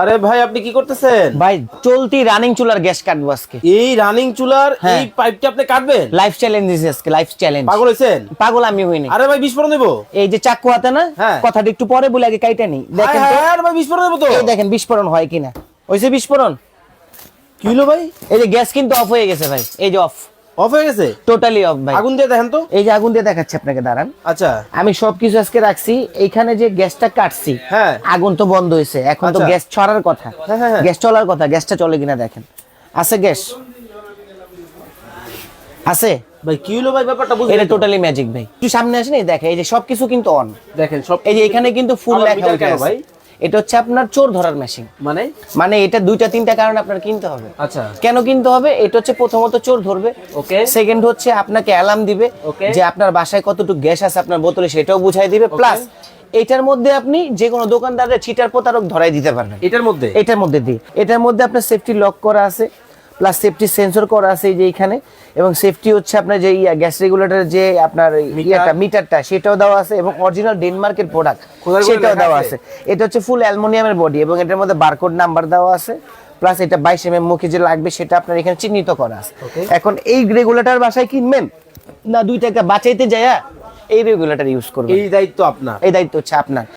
আরে ভাই আপনি কি করতেছেন? ভাই চলতি রানিং চুলার গ্যাস কাটবো আজকে। এই রানিং চুলার হ্যাঁ। এই পাইপটা আপনি কাটবেন? লাইফ চ্যালেঞ্জ দিছি আজকে লাইফ চ্যালেঞ্জ পাগল হয়েছেন পাগল আমি হইনি আরে ভাই বিস্ফোরণ দেবো? এই যে চাকু হাতে না হ্যাঁ। কথাটা একটু পরে বলে আগে কাইটা নি। দেখেন আরে ভাই বিস্ফোরণ দেবো তো। এই দেখেন বিস্ফোরণ হয় কিনা। ওইসে বিস্ফোরণ। কি হলো ভাই? এই যে গ্যাস কিন্তু অফ হয়ে গেছে ভাই এই যে অফ অফ হয়ে গেছে? টোটালি অফ ভাই। আগুন দিয়ে দেখেন তো। এই যে আগুন দিয়ে দেখাচ্ছি আপনাকে দাঁড়ান। আচ্ছা। আমি সবকিছু আজকে রাখছি। এইখানে যে গ্যাসটা কাটছি হ্যাঁ। আগুন তো বন্ধ হয়েছে। এখন তো আচ্ছা। গ্যাস ছড়ার কথা। হ্যাঁ, হ্যাঁ, হ্যাঁ। গ্যাস চলার কথা গ্যাসটা চলে কিনা দেখেন। আছে গ্যাস? আছে? ভাই কি হলো ভাই? ব্যাপারটা বুঝলেন এটা টোটালি ম্যাজিক ভাই। একটু সামনে আসেন? এই দেখে এই যে সবকিছু কিন্তু অন দেখেন সব এই যে এখানে কিন্তু ফুল লেখা ভাই? এটা হচ্ছে আপনার চোর ধরার মেশিন মানে? মানে এটা দুইটা তিনটা কারণে আপনার কিনতে হবে। আচ্ছা। কেন কিনতে হবে? এটা হচ্ছে প্রথমত চোর ধরবে। ওকে। সেকেন্ড হচ্ছে আপনাকে অ্যালার্ম দিবে যে আপনার বাসায় কতটুকু গ্যাস আছে আপনার বোতলে সেটাও বুঝাই দিবে। প্লাস এটার মধ্যে আপনি যে কোনো দোকানদারের ছিটার প্রতারক ধরাই দিতে পারবেন। এটার মধ্যে? এটার মধ্যে দিয়ে। এটার মধ্যে আপনার সেফটি লক করা আছে। প্লাস সেফটি সেন্সর করা আছে এই যে এখানে। এবং সেফটি হচ্ছে আপনার যে গ্যাস রেগুলেটর যে আপনার ইয়েটা মিটারটা সেটাও দেওয়া আছে এবং অরিজিনাল ডেনমার্কের প্রোডাক্ট সেটাও দেওয়া আছে। এটা হচ্ছে ফুল অ্যালুমিনিয়ামের বডি এবং এটার মধ্যে বারকোড নাম্বার দেওয়া আছে। প্লাস এটা বাইশ এম মুখে যে লাগবে সেটা আপনার এখানে চিহ্নিত করা আছে। এখন এই রেগুলেটর বাসায় কিনবেন? না দুই টাকা বাঁচাইতে যায় এই রেগুলেটর ইউজ করবেন। এই দায়িত্ব আপনার? এই দায়িত্ব হচ্ছে আপনার।